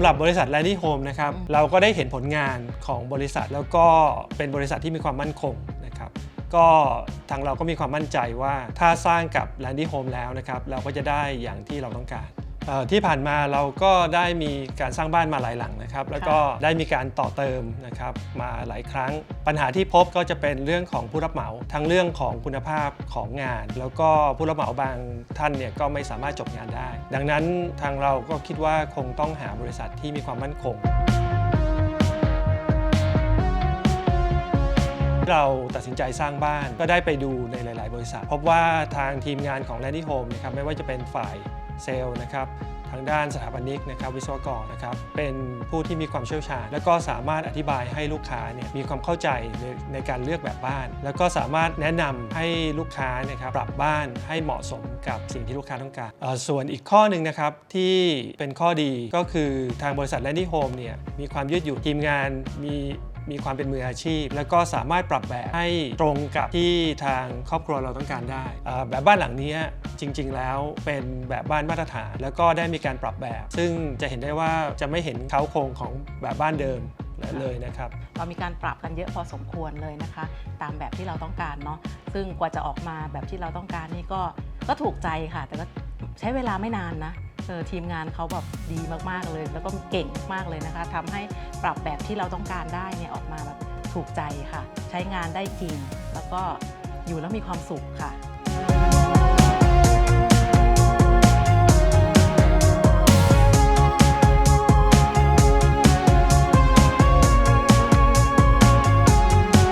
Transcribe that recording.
ำหรับบริษัท Landy Home นะครับเราก็ได้เห็นผลงานของบริษัทแล้วก็เป็นบริษัทที่มีความมั่นคงนะครับก็ทางเราก็มีความมั่นใจว่าถ้าสร้างกับ Landy Home แล้วนะครับเราก็จะได้อย่างที่เราต้องการเอ่อ ที่ผ่านมาเราก็ได้มีการสร้างบ้านมาหลายหลังนะครับ แล้วก็ได้มีการต่อเติมนะครับมาหลายครั้ง ปัญหาที่พบก็จะเป็นเรื่องของผู้รับเหมา ทั้งเรื่องของคุณภาพของงาน แล้วก็ผู้รับเหมาบางท่านเนี่ยก็ไม่สามารถจบงานได้ ดังนั้นทางเราก็คิดว่าคงต้องหาบริษัทที่มีความมั่นคงเราตัดสินใจสร้างบ้านก็ได้ไปดูในหลาย ๆ บริษัท พบว่าทางทีมงานของ Landy Home นะครับไม่ว่าจะเป็นฝ่าย เซลล์นะครับทางด้านสถาปนิกนะครับวิศวกรนะครับเป็นผู้ที่มีความเชี่ยวชาญ และก็สามารถอธิบายให้ลูกค้าเนี่ยมีความเข้าใจในในการเลือกแบบบ้าน แล้วก็สามารถแนะนำให้ลูกค้านะครับปรับบ้านให้เหมาะสมกับสิ่งที่ลูกค้าต้องการ ส่วนอีกข้อหนึ่งนะครับที่เป็นข้อดีก็คือทางบริษัท Landy Home เนี่ยมีความยืดหยุ่นทีมงานมีมีความเป็นมืออาชีพ แล้วก็สามารถปรับแบบให้ตรงกับที่ทางครอบครัวเราต้องการได้ แบบบ้านหลังนี้ จริง ๆ แล้วเป็นแบบบ้านมาตรฐาน แล้วก็ได้มีการปรับแบบ ซึ่งจะเห็นได้ว่าจะไม่เห็นเขาโครงของแบบบ้านเดิมเลยนะครับเรามีการปรับกันเยอะพอสมควรเลยนะคะ ตามแบบที่เราต้องการเนาะซึ่งกว่าจะออกมาแบบที่เราต้องการนี่ก็ก็ถูกใจค่ะ แต่ก็ใช้เวลาไม่นานนะเออทีมงานเขาแบบดีมากๆเลย แล้วก็เก่งมากๆเลยนะคะทำให้ปรับแบบที่เราต้องการได้เนี่ยออกมาแบบถูกใจค่ะ ใช้งานได้จริง แล้วก็อยู่แล้วมีความสุขค่ะ